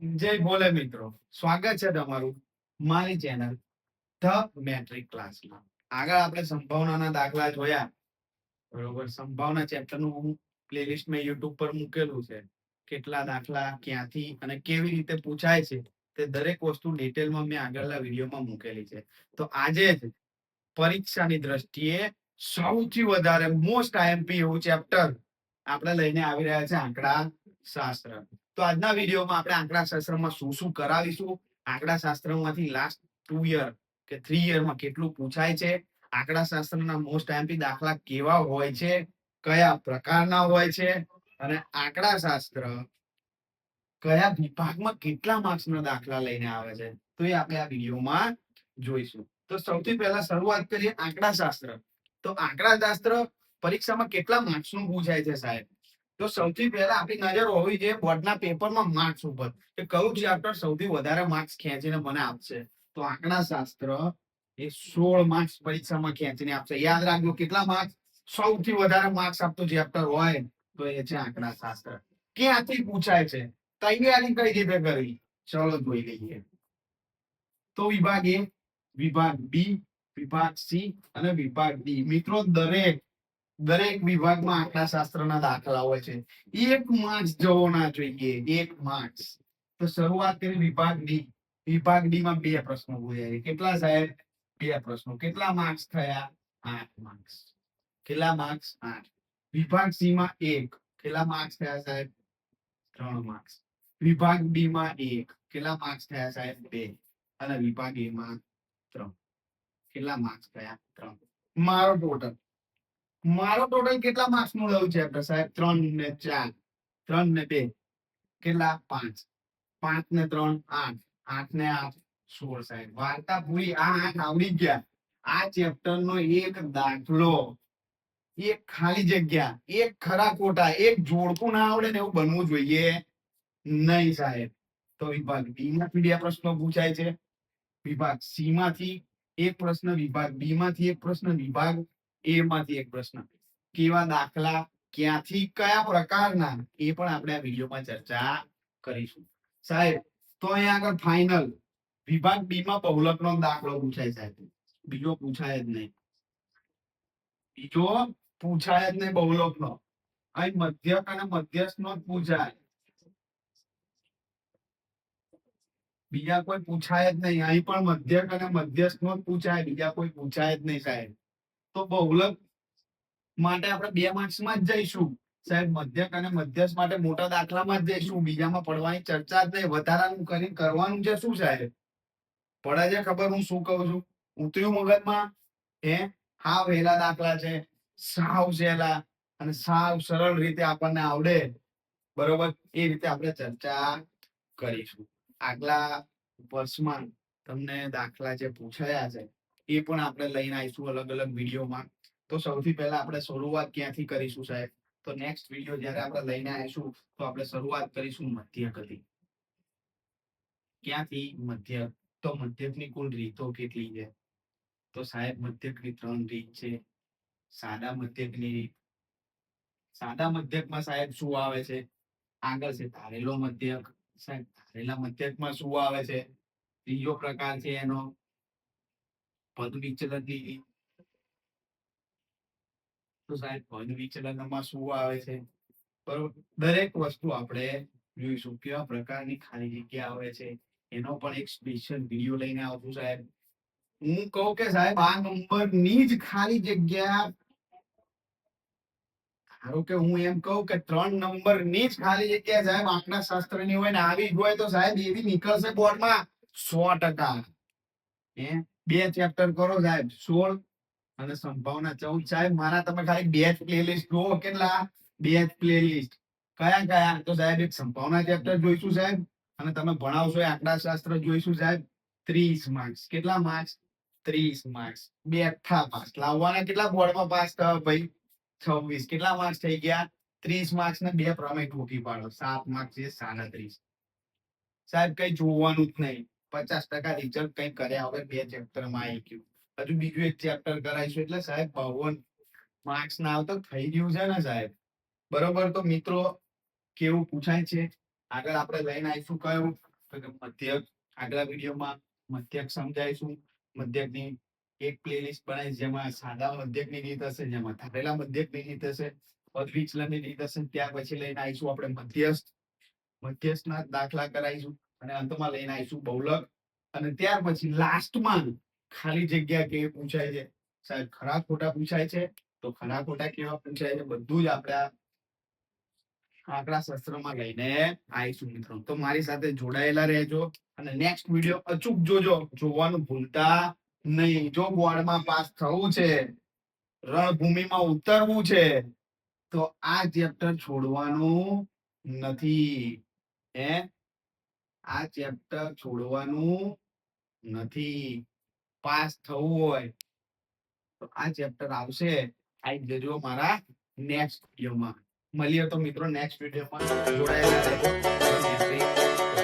જય ભોલે મિત્રો. સ્વાગત છે તમારું મારી ચેનલ ધ મેટ્રિક ક્લાસમાં. આગળ આપણે સંભાવનાના દાખલા જોયા. બરોબર, સંભાવના ચેપ્ટરનું હું પ્લેલિસ્ટ મેં યુટ્યુબ પર મૂકેલું છે. કેટલા દાખલા, ક્યાંથી અને કેવી રીતે પૂછાય છે તે દરેક વસ્તુ ડિટેલમાં મેં આગળના વિડીયોમાં મૂકેલી છે. તો આજે પરીક્ષાની દ્રષ્ટિએ સૌથી વધારે મોસ્ટ આઈએમપી એવું ચેપ્ટર આપણે લઈને આવી રહ્યા છે આંકડા શાસ્ત્ર તો આજના વિડીયોમાં આપણે આંકડા શાસ્ત્રમાં શું શું કરાવીશું? આંકડા શાસ્ત્રમાંથી લાસ્ટ ટુ યર કે થ્રી યરમાં કેટલું પૂછાય છે? આંકડા શાસ્ત્રના મોસ્ટ એમપી દાખલા કેવા હોય છે? કયા પ્રકારના હોય છે? અને આંકડા શાસ્ત્ર કયા વિભાગમાં કેટલા માર્ક્સના દાખલા લઈને આવે છે? તો એ આપણે આ વિડીયોમાં જોઈશું. તો સૌથી પહેલા શરૂઆત કરીએ આંકડા શાસ્ત્ર તો આંકડા શાસ્ત્ર પરીક્ષામાં કેટલા માર્ક્સનું પૂછાય છે સાહેબ? તો સૌથી પહેલા આપણી નજર હોવી જોઈએ બોર્ડના પેપરમાં માર્ક્સ ઉપર. કે કયું ચેપ્ટર સૌથી વધારે માર્ક્સ ખેંચીને મને આપશે? તો આંકડા શાસ્ત્ર એ સોળ માર્ક્સ પરીક્ષામાં ખેંચીને આપશે. યાદ રાખજો કેટલા માર્ક્સ સૌથી વધારે માર્ક્સ આપતું ચેપ્ટર હોય તો એ છે આંકડા શાસ્ત્ર. ક્યાંથી પૂછાય છે? તૈયારી કઈ રીતે કરવી? ચલો જોઈ લઈએ. તો વિભાગ એ, વિભાગ બી, વિભાગ સી અને વિભાગ ડી. મિત્રો, દરેક દરેક વિભાગમાં આંકડા શાસ્ત્રના દાખલા હોય છે. એક માર્ક્સ જવો ના જોઈએ, એક માર્ક્સ તો શરૂઆત કરી વિભાગ ડી વિભાગ ડી માં બે પ્રશ્નો પૂછાય કેટલા સાહેબ? બે પ્રશ્નો. કેટલા માર્ક્સ થયા? આઠ માર્ક્સ કેટલા માર્ક્સ આઠ. વિભાગ સી માં એક. કેટલા માર્ક્સ થયા સાહેબ? ત્રણ માર્ક્સ વિભાગ ડી માં એક. કેટલા માર્ક્સ થયા સાહેબ? બે. અને વિભાગ એ માં ત્રણ. કેટલા માર્ક્સ થયા? ત્રણ. મારો ટોટલ મારો ટોટલ કેટલા માર્ક્સનું લઉં છે સાહેબ? ત્રણ ને ચાર. ત્રણ ને બે. કેટલા? પાંચ. પાંચ ને ત્રણ, આઠ. આઠ ને આઠ, સોળ સાહેબ. વાર્તા પૂરી આ આઠ આવડી ગયા. આ ચેપ્ટર નો એક દાખલો. એક ખાલી જગ્યા. એક ખરા કોટા એક જોડકું ના આવડે ને એવું બનવું જોઈએ નહીં સાહેબ. તો વિભાગ બી માંથી બે પ્રશ્નો પૂછાય છે. વિભાગ સી માંથી એક પ્રશ્ન, વિભાગ બી માંથી એક પ્રશ્ન, વિભાગ એ માંથી એક પ્રશ્ન. કેવા દાખલા, ક્યાંથી, કયા પ્રકારના, એ પણ આપણે આ વિડીયોમાં ચર્ચા કરીશું. સાહેબ, તો અહીંયા આગળ ફાઇનલ વિભાગ બી માં બહુલકનો દાખલો પૂછાય સાહેબ. બીજો પૂછાય જ નહીં. બીજો પૂછાય જ નહીં બહુલકનો અહીં મધ્યક અને મધ્યસ્થ નો જ પૂછાય. બીજા કોઈ પૂછાય જ નહીં. અહીં પણ મધ્યક અને મધ્યસ્થ નો જ પૂછાય. બીજા કોઈ પૂછાય જ નહીં સાહેબ. તો બહુલક માટે આપણે બે માર્ક્સમાં જ જઈશું. સાહેબ, મધ્યક અને મધ્યસ્થ માટે મોટા દાખલામાં જ જઈશું. બીજામાં પડવાની ચર્ચા જ નહીં. વધારાનું કરી કરવાનું છે શું સાહેબ? પડે છે ખબર? હું શું કહું છું? ઉતર્યું મગજમાં? હે? હા, વહેલા દાખલા છે. સાવ સહેલા અને સાવ સરળ રીતે આપણને આવડે. બરોબર? એ રીતે આપણે ચર્ચા કરીશું. આગલા વર્ષમાં તમને દાખલા જે પૂછાયા છે એ પણ આપણે લઈને આવીશું અલગ અલગ વિડીયોમાં. તો સૌથી પહેલા આપણે શરૂઆત ક્યાંથી કરીશું સાહેબ? તો નેક્સ્ટ વીડિયો જ્યારે આપણે લઈને આવીશું, તો આપણે શરૂઆત કરીશું મધ્યકથી. ક્યાંથી મધ્યક તો મધ્યકની કુલ રીતો કેટલી છે? તો સાહેબ, મધ્યકની ત્રણ રીત છે. સાદા મધ્યકની રીત. સાદા મધ્યકમાં સાહેબ શું આવે છે? આગળ છે ધારેલો મધ્યક. સાહેબ, ધારેલા મધ્યકમાં શું આવે છે? ત્રીજો પ્રકાર છે એનો પદ તો સાહેબ પદ શું આવે છે? દરેક વસ્તુ આપણે જોઈશું કેવા પ્રકારની ખાલી જગ્યા આવે છે. એનો પણ એક સ્પેશિયલ વીડિયો લઈને આવશું સાહેબ. હું કહું કે સાહેબ, આ નંબરની જ ખાલી જગ્યા ધારો કે હું એમ કહું કે ત્રણ નંબરની જ ખાલી જગ્યા સાહેબ આંકડા શાસ્ત્રની હોય ને આવી જ હોય તો સાહેબ એવી નીકળશે બોર્ડમાં સો ટકા. હે? બે ચેપ્ટર કરો સાહેબ, સોળ અને સંભાવના ચૌદ. સાહેબ, મારા તમે ખાલી બે જ પ્લેલિસ્ટ જુઓ, કેટલા? બે જ પ્લેલિસ્ટ કયા કયા? તો સાહેબ, એક સંભાવના ચેપ્ટર જોઈશું સાહેબ, અને તમે ભણાવશો આંકડા શાસ્ત્ર જોઈશું સાહેબ. ત્રીસ માર્ક્સ કેટલા માર્ક્સ ત્રીસ માર્ક્સ બેઠા પાસ લાવવાના કેટલા બોર્ડમાં પાસ થયો ભાઈ? છવ્વીસ. કેટલા માર્ક્સ થઈ ગયા? ત્રીસ માર્ક્સ ને બે પ્રમેય ઠોકી પાડો. સાત માર્ક્સ છે સાડત્રીસ. સાહેબ, કઈ જોવાનું જ નહીં. પચાસ ટકા રિઝલ્ટ કઈ કર્યા હવે બે ચેપ્ટરમાં આવી ગયું. હજુ બીજું એક ચેપ્ટર કરાવીશું એટલે સાહેબ બાવન માર્ક્સ ના આવતો થઈ ગયું છે ને સાહેબ. બરોબર તો મિત્રો કેવું પૂછાય છે? આગળ આપણે લઈને આવીશું કયું? મધ્યક. આગલા વિડીયોમાં મધ્યક સમજાવીશું. મધ્યકની એક પ્લેલિસ્ટ બનાવી જેમાં સાદા મધ્યકની રીત હશે, જેમાં ધારેલા મધ્યકની રીત હશે પદ વિચલનની રીત હશે, ત્યાર પછી લઈને આવીશું આપણે મધ્યસ્થ. મધ્યસ્થના દાખલા કરાવીશું. અને અંતમાં લઈને આવીશું બહુલક. અને ત્યાર પછી લાસ્ટમાં ખાલી જગ્યા કે પૂછાય છે. સાહેબ, ખરા ખોટા પૂછાય છે? તો ખરા ખોટા કેવા પૂછાય છે? બધું જ આપણે આંકડા શસ્ત્રમાં લઈને આવીશું મિત્રો. તો મારી સાથે જોડાયેલા રહેજો અને નેક્સ્ટ વીડિયો અચૂક જોજો. જોવાનું ભૂલતા નહીં. જો બોર્ડમાં પાસ થવું છે, રણભૂમિમાં ઉતરવું છે, તો આ ચેપ્ટર છોડવાનું નથી. હે? આ ચેપ્ટર છોડવાનું નથી. પાસ થવું હોય તો આ ચેપ્ટર આવશે. આવી જજો મારા નેક્સ્ટ વિડીયોમાં મળીએ તો મિત્રો નેક્સ્ટ વિડીયોમાં જોડાયેલા રહેજો.